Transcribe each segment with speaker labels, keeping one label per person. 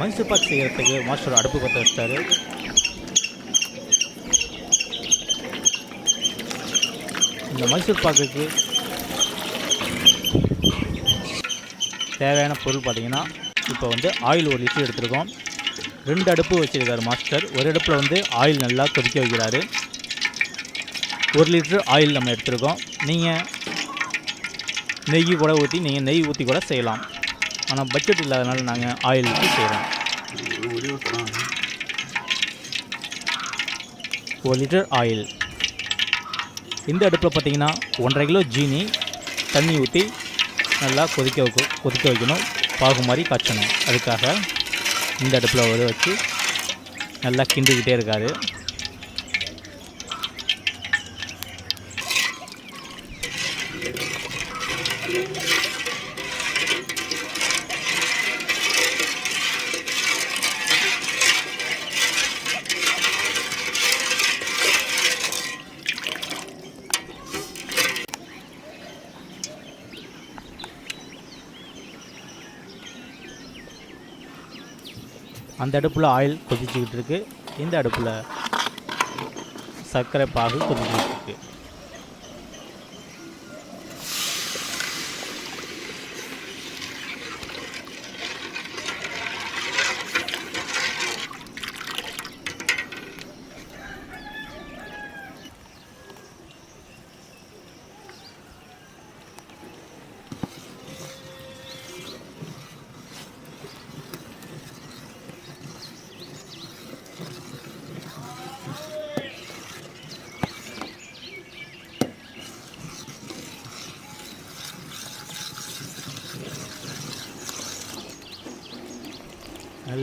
Speaker 1: மைசூர் பாக் செய்கிறதுக்கு மாஸ்டர் அடுப்பு பற்ற வச்சிட்டாரு. இந்த மைசூர் பாக்குக்கு தேவையான பொருள் பார்த்தீங்கன்னா இப்போ வந்து ஆயில் ஒரு லிட்டர் எடுத்துருக்கோம். ரெண்டு அடுப்பு வச்சுருக்காரு மாஸ்டர். ஒரு அடுப்பில் வந்து ஆயில் நல்லா கொதிக்க வைக்கிறாரு. ஒரு லிட்டர் ஆயில் நம்ம எடுத்துருக்கோம். நீங்கள் நெய் கூட ஊற்றி நீங்கள் நெய் ஊற்றி கூட செய்யலாம். ஆனால் பட்ஜெட் இல்லாதனால நாங்கள் ஆயில் ஊற்றி செய்கிறோம் ஒரு லிட்டர் ஆயில் இந்த அடுப்பில் பார்த்தீங்கன்னா ஒன்றரை கிலோ ஜீனி தண்ணி ஊற்றி நல்லா கொதிக்க கொதிக்க வைக்கணும். பாகு மாதிரி காய்ச்சணும். அதுக்காக இந்த அடுப்பில் வர வச்சு நல்லா கிண்டிக்கிட்டே இருக்காது அந்த அடுப்பில் ஆயில் கொதிச்சுக்கிட்டு இருக்குது இந்த அடுப்பில் சர்க்கரை பாகு கொதிச்சுக்கிட்டு இருக்குது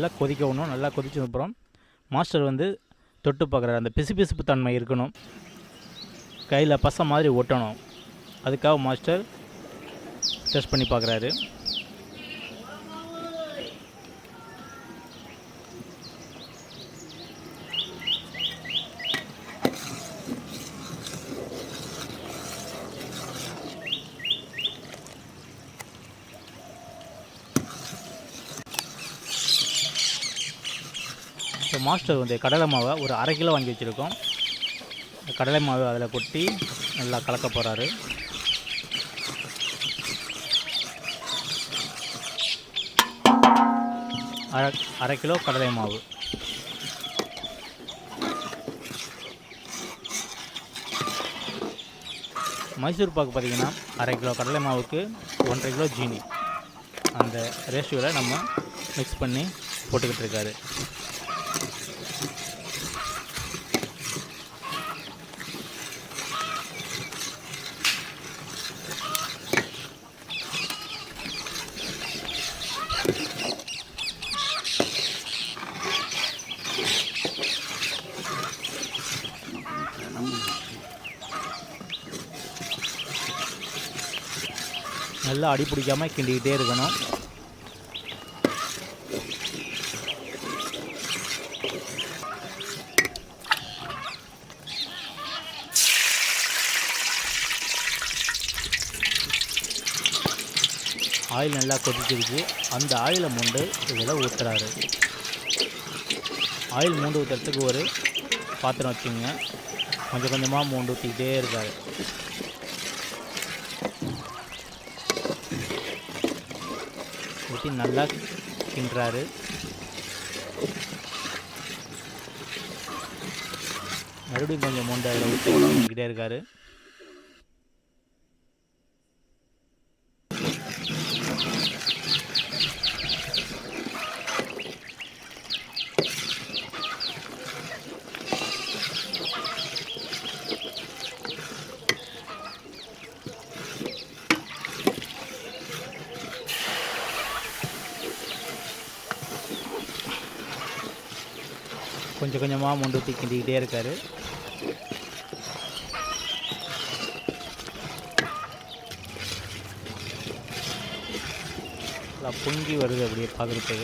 Speaker 1: நல்லா கொதிக்க விடணும் நல்லா கொதிச்சதுக்கப்புறம் மாஸ்டர் வந்து தொட்டு பார்க்குறாரு. அந்த பிசுபிசுப்பு தன்மை இருக்கணும். கையில் பசை மாதிரி ஒட்டணும். அதுக்காக மாஸ்டர் டெஸ்ட் பண்ணி பார்க்குறாரு. மாஸ்டர் வந்து கடலை மாவை ஒரு அரை கிலோ வாங்கி வச்சுருக்கோம். கடலை மாவு அதில் கொட்டி நல்லா கலக்க போகிறாரு அரை அரை கிலோ கடலை மாவு. மைசூர் பாக்கு பார்த்தீங்கன்னா அரை கிலோ கடலை மாவுக்கு ஒன்றரை கிலோ ஜீனி. அந்த ரேஷியோவில் நம்ம மிக்ஸ் பண்ணி போட்டுக்கிட்டு இருக்காரு. நல்லா அடி பிடிக்காம கிண்டிக்கிட்டே இருக்கணும். ஆயில் நல்லா கொதிச்சிருச்சு. அந்த ஆயிலை மூண்டு இதில் ஊற்றுறாரு ஆயில் மூண்டு ஊற்றுறதுக்கு ஒரு பாத்திரம் வச்சுங்க கொஞ்சம் கொஞ்சமாக மூண்டு ஊற்றிக்கிட்டே இருக்காரு. ஊற்றி நல்லா கிண்டுறாரு. மறுபடியும் கொஞ்சம் மூண்டு அதில் ஊற்றி கிட்டே இருக்காரு. கொஞ்சம் கொஞ்சமாக முண்டு தூக்கி கிண்டிக்கிட்டே இருக்கார். நல்லா பொங்கி வருது அப்படியே பார்க்குறதுக்கு.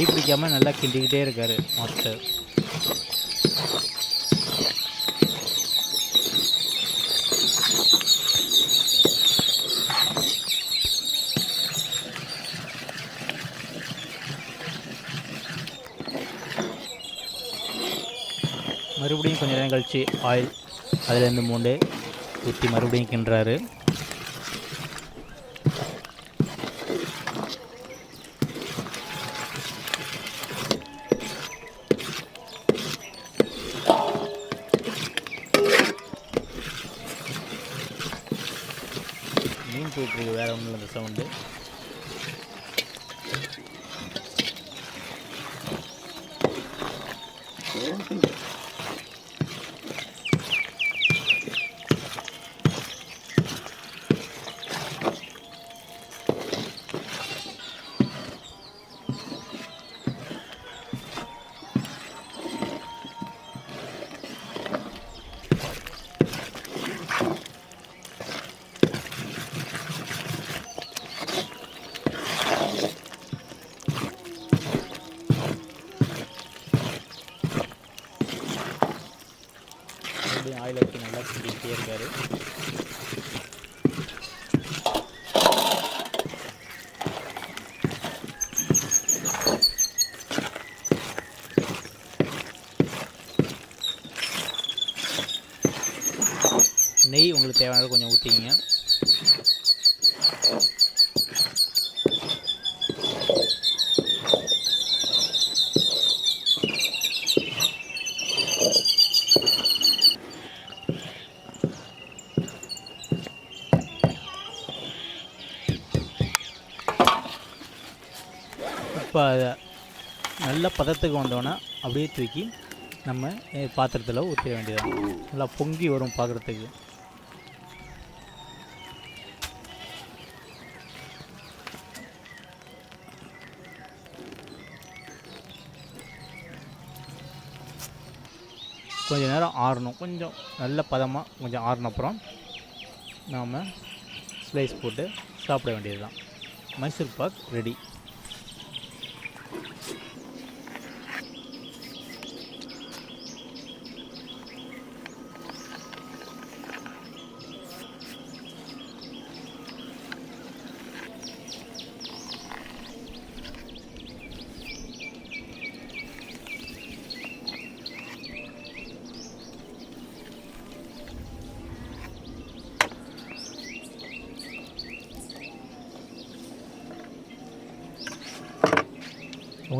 Speaker 1: அடி பிடிக்காமல் நல்லா கிண்டிக்கிட்டே இருக்கார் மாஸ்டர் மறுபடியும் கொஞ்ச நேரம் கழிச்சு ஆயில் அதிலேருந்து மூண்டு ஊற்றி மறுபடியும் கிண்டுறாரு. போயிட்டுருக்கு வேறு ஒன்றும் இல்லை அந்த சவுண்டு மறுபடியும் ஆயில் ஊற்றி நல்லா கிண்டிக்கிட்டே இருக்காரு நெய் உங்களுக்கு தேவையான கொஞ்சம் ஊற்றிக்கிங்க இப்போ அதை நல்ல பதத்துக்கு வந்தோன்னே அப்படியே தூக்கி நம்ம பாத்திரத்தில் ஊற்ற வேண்டியதான் நல்லா பொங்கி வரும் பார்க்குறதுக்கு கொஞ்சம் நேரம் ஆறணும். கொஞ்சம் நல்ல பதமாக கொஞ்சம் ஆறின அப்புறம் நாம் ஸ்லைஸ் போட்டு சாப்பிட வேண்டியது தான் மைசூர் பாக் ரெடி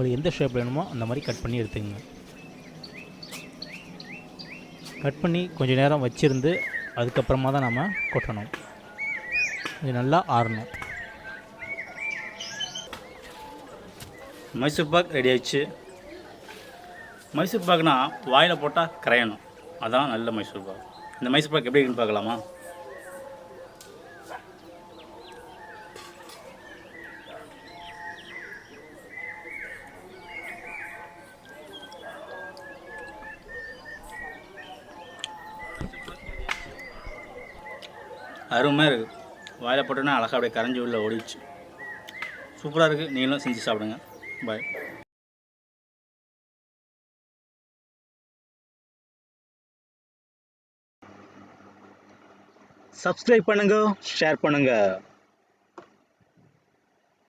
Speaker 1: உங்களுக்கு எந்த ஷேப் வேணுமோ அந்த மாதிரி கட் பண்ணி எடுத்துக்கங்க. கட் பண்ணி கொஞ்சம் நேரம் வச்சிருந்து அதுக்கப்புறமா தான் நம்ம கொட்டணும். இது நல்லா ஆறணும்.
Speaker 2: மைசூர் பாக் ரெடி ஆயிடுச்சு. மைசூர் பாக்னா வாயில் போட்டால் கரையணும். அதான் நல்ல மைசூர் பாக் இந்த மைசூர் பாக் எப்படி இருக்குன்னு பார்க்கலாமா? அருமையாக இருக்குது வாயில் போட்டோன்னா அழகாக அப்படியே கரைஞ்சி உள்ள ஓடிடுச்சு. சூப்பராக இருக்குது நீங்களும் செஞ்சு சாப்பிடுங்க. பாய்
Speaker 3: சப்ஸ்கிரைப் பண்ணுங்க ஷேர் பண்ணுங்கள்